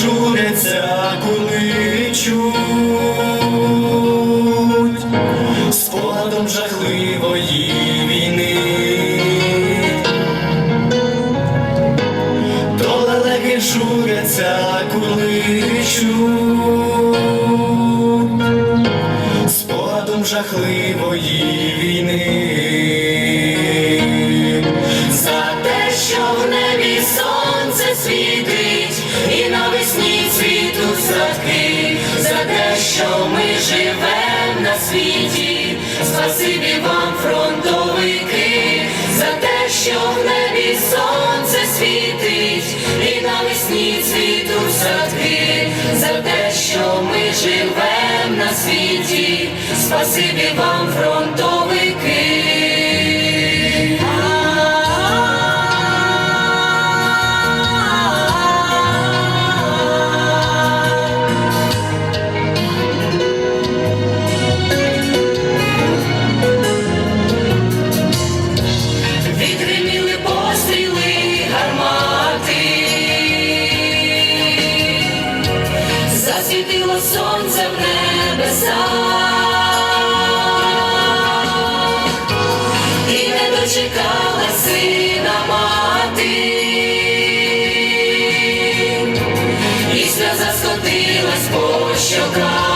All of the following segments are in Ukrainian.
журяться, коли чуть спогадом жахливої війни, то далеки журяться, коли. Мов небі сонце світить, і навесні цвітуть садки за те, що ми живем на світі, спасибі вам фронту. що брав.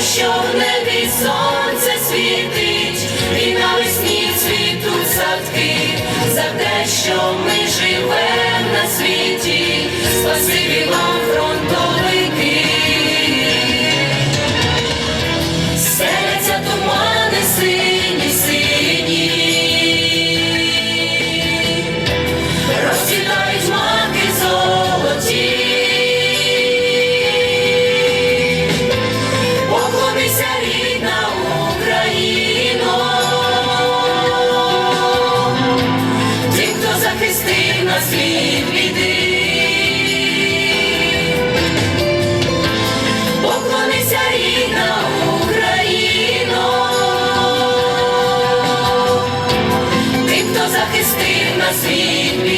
що в небі сонце світить, і навесні цвітуть садки за те, що.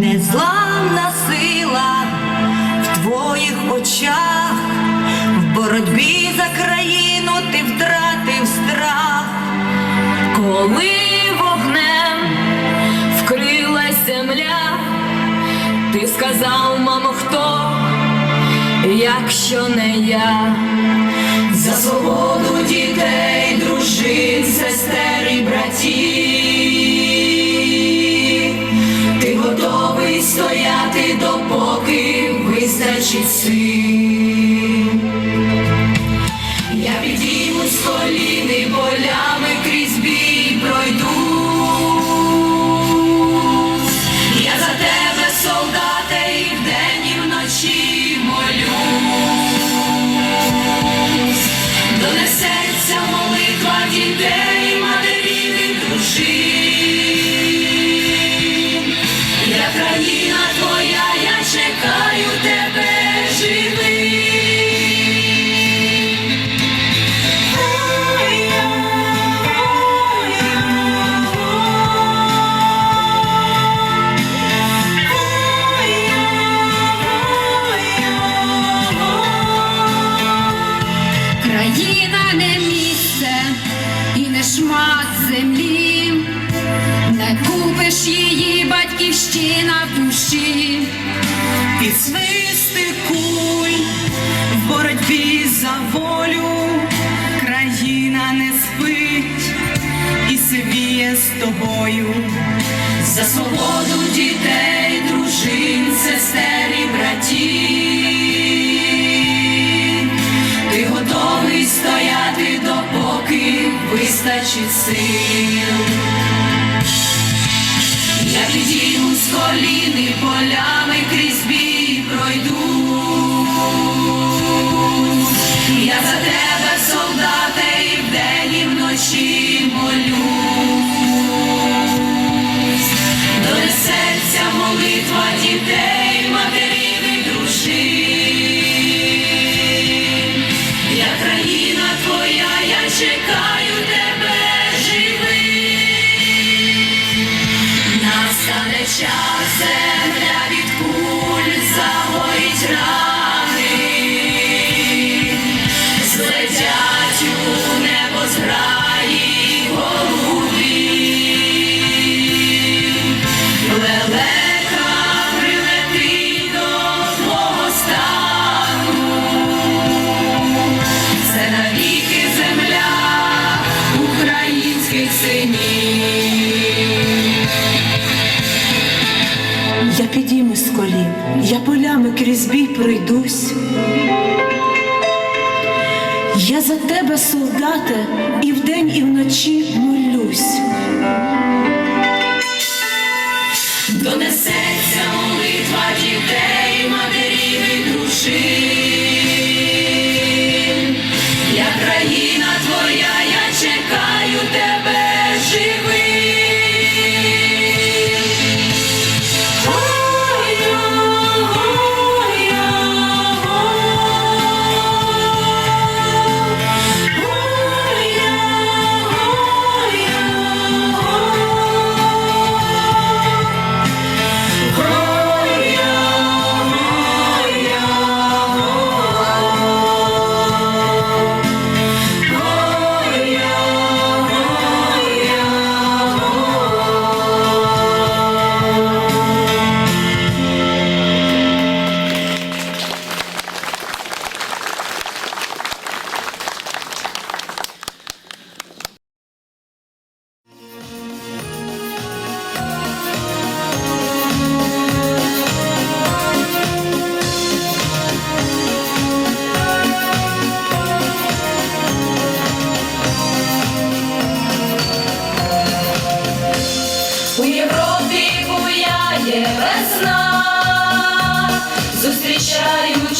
незламна сила в твоїх очах, в боротьбі за країну ти втратив страх, коли вогнем вкрилась земля, ти сказав, мамо, хто, якщо не я за собою. te. Душі. Під свисти куль в боротьбі за волю країна не спить і сивіє з тобою. За свободу дітей, дружин, сестер і братів. Ти готовий стояти, допоки вистачить сил. Я колін полями голубів. Лелека прилетить до твого стану, це навіки земля українських синів. Я підійму з колін, я полями крізь бій пройдусь. Я за тебе, солдате, і вдень, і вночі молюсь. Донесеться молитва дітей,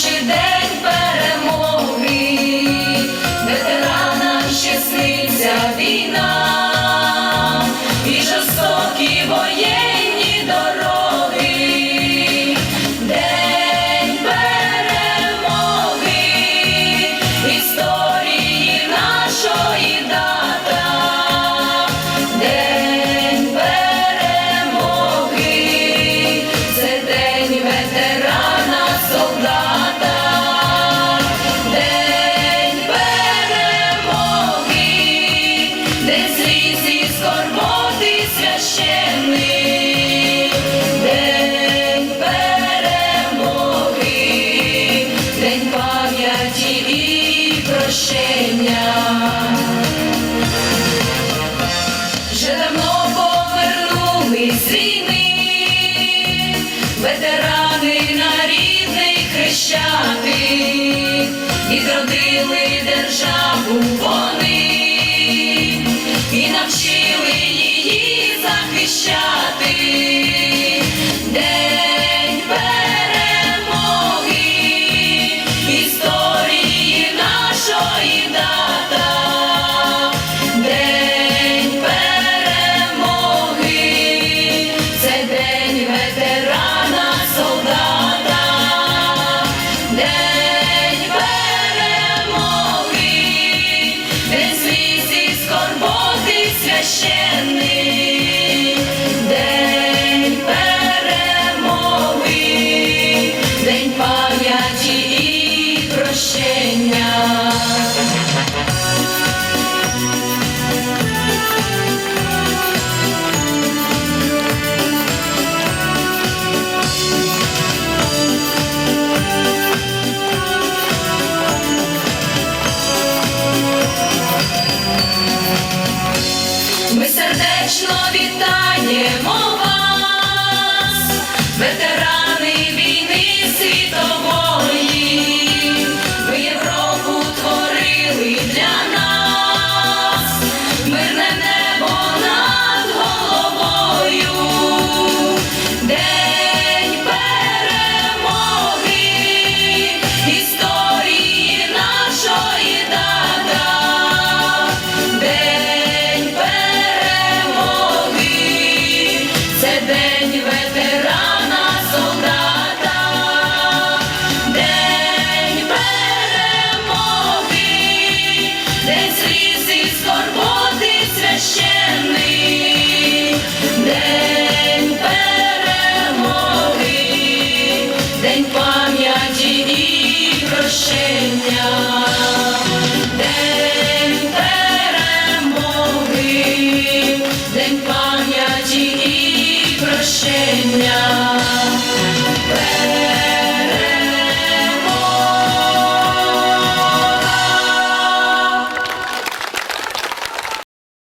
зустрічаючи день навчили її захищати.